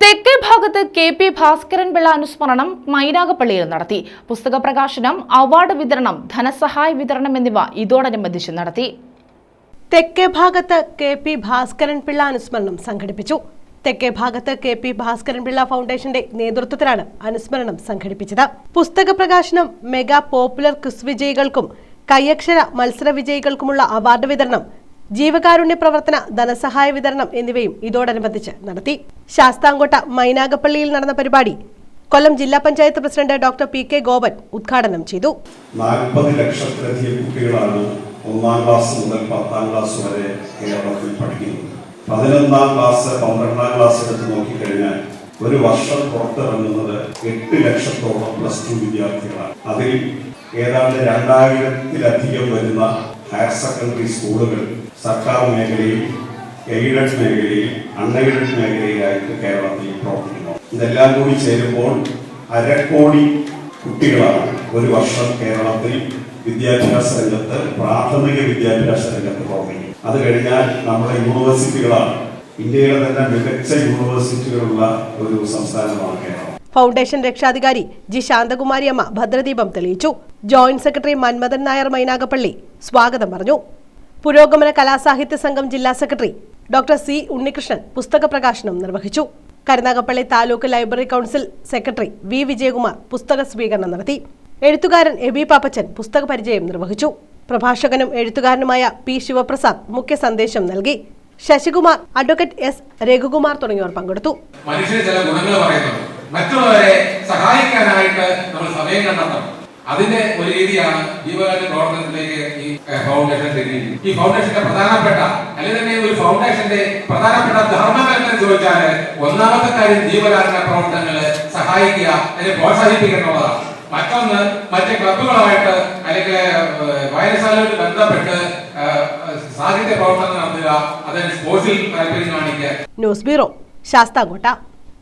തെക്കേ ഭാഗത്ത് K P Bhaskaran Pillai അനുസ്മരണം മൈനാഗപ്പള്ളിയിൽ നടത്തി. പുസ്തക പ്രകാശനം അവാർഡ് വിതരണം ധനസഹായ വിതരണം എന്നിവ ഇതോടനുബന്ധിച്ച് നടത്തി. തെക്കേ ഭാഗത്ത് കെ പി ഭാസ്കരൻ പിള്ള അനുസ്മരണം സംഘടിപ്പിച്ചു. തെക്കേ ഭാഗത്ത് കെ പി ഭാസ്കരൻ പിള്ള ഫൗണ്ടേഷന്റെ നേതൃത്വത്തിലാണ് അനുസ്മരണം സംഘടിപ്പിച്ചത്. പുസ്തക പ്രകാശനം മെഗാ പോപ്പുലർ ക്വിസ് വിജയികൾക്കും കയ്യക്ഷര മത്സര വിജയികൾക്കുമുള്ള അവാർഡ് വിതരണം ജീവകാരുണ്യ പ്രവർത്തന ധനസഹായ വിതരണം എന്നിവയും ഇതോടനുബന്ധിച്ച് നടത്തി. ശാസ്താംകോട്ട മൈനാഗപ്പള്ളിയിൽ നടന്ന പരിപാടി കൊല്ലം ജില്ലാ panchayat president doctor P K Gopan ഉദ്ഘാടനം ചെയ്തു. നാൽപ്പത് ലക്ഷത്തിലധികം കുട്ടികളാണ് ഒന്നാം ക്ലാസ് മുതൽ പത്താം ക്ലാസ് വരെ കേരളത്തിൽ പഠിക്കുന്നത്. പതിനൊന്നാം ക്ലാസ് പന്ത്രണ്ടാം ക്ലാസ് എടുത്ത് നോക്കിക്കഴിഞ്ഞാൽ ഒരു വർഷം പുറത്തിറങ്ങുന്നത് എട്ട് ലക്ഷത്തോളം പ്ലസ് ടു വിദ്യാർത്ഥികളാണ്. അതിൽ ഏതാണ്ട് രണ്ടായിരത്തിലധികം വരുന്ന ഹയർ സെക്കൻഡറി സ്കൂളുകൾ സർക്കാർ മേഖലയിൽ എയ്ഡഡ് മേഖലയിൽ അൺഎയ്ഡഡ് മേഖലയിലായിട്ട് കേരളത്തിൽ പ്രവർത്തിക്കുന്നു. ഇതെല്ലാം കൂടി ചേരുമ്പോൾ അരക്കോടി കുട്ടികളാണ് ഒരു വർഷം കേരളത്തിൽ വിദ്യാഭ്യാസ രംഗത്ത് പ്രാഥമിക വിദ്യാഭ്യാസ രംഗത്ത് പ്രവർത്തിക്കും അത് കഴിഞ്ഞാൽ നമ്മുടെ യൂണിവേഴ്സിറ്റികളാണ് ഇന്ത്യയിലെ തന്നെ മികച്ച യൂണിവേഴ്സിറ്റികളുള്ള ഒരു സംസ്ഥാനമാണ് കേരളം. ഫൗണ്ടേഷൻ രക്ഷാധികാരി ജി ശാന്തകുമാരി അമ്മ ഭദ്രദീപം തെളിയിച്ചു. ജോയിന്റ് സെക്രട്ടറി മന്മഥൻ നായർ മൈനാഗപ്പള്ളി സ്വാഗതം പറഞ്ഞു. പുരോഗമന കലാസാഹിത്യ സംഘം ജില്ലാ സെക്രട്ടറി ഡോക്ടർ സി ഉണ്ണികൃഷ്ണൻ പുസ്തക പ്രകാശനം നിർവഹിച്ചു. Karunagappally taluk library council secretary V Vijayakumar പുസ്തക സ്വീകരണം നടത്തി. എഴുത്തുകാരൻ എബി പാപ്പച്ചൻ പുസ്തക പരിചയം നിർവഹിച്ചു. പ്രഭാഷകനും എഴുത്തുകാരനുമായ പി ശിവപ്രസാദ് മുഖ്യ സന്ദേശം നൽകി. Sasikumar advocate S. രഘുകുമാർ തുടങ്ങിയവർ പങ്കെടുത്തു. മനുഷ്യന് ചില ഗുണങ്ങൾ പറയുന്നുണ്ട്. മറ്റുള്ളവരെ സഹായിക്കാനായിട്ട് നമ്മൾ സമയം കണ്ടെത്തണം. അതിന്റെ ഒരു രീതിയാണ് ജീവകാരുണ്യ പ്രവർത്തനത്തിലേക്ക് ഈ ഫൗണ്ടേഷൻ തിരിഞ്ഞിരിക്കുന്നത്. ഈ ഫൗണ്ടേഷന്റെ പ്രധാനപ്പെട്ട അല്ലെങ്കിൽ തന്നെ ഒരു ഫൗണ്ടേഷന്റെ പ്രധാനപ്പെട്ട ധർമ്മം എന്ന് ചോദിച്ചാൽ ഒന്നാമത്തെ കാര്യം ജീവകാരുണ്യ പ്രവർത്തനങ്ങളെ സഹായിക്കുക അതിനെ പ്രോത്സാഹിപ്പിക്കുക എന്നുള്ളതാണ്. മറ്റൊന്ന് മറ്റ് ക്ലബുകളുമായിട്ട് അല്ലെങ്കിൽ ഏഹ്, വായനശാലയുമായിട്ട് ബന്ധപ്പെട്ട് സാഹിത്യ പ്രവർത്തനം നടത്തുക അതിന് സ്പോർട്സിൽ താല്പര്യം കാണിക്കുക. News bureau Sasthamkotta.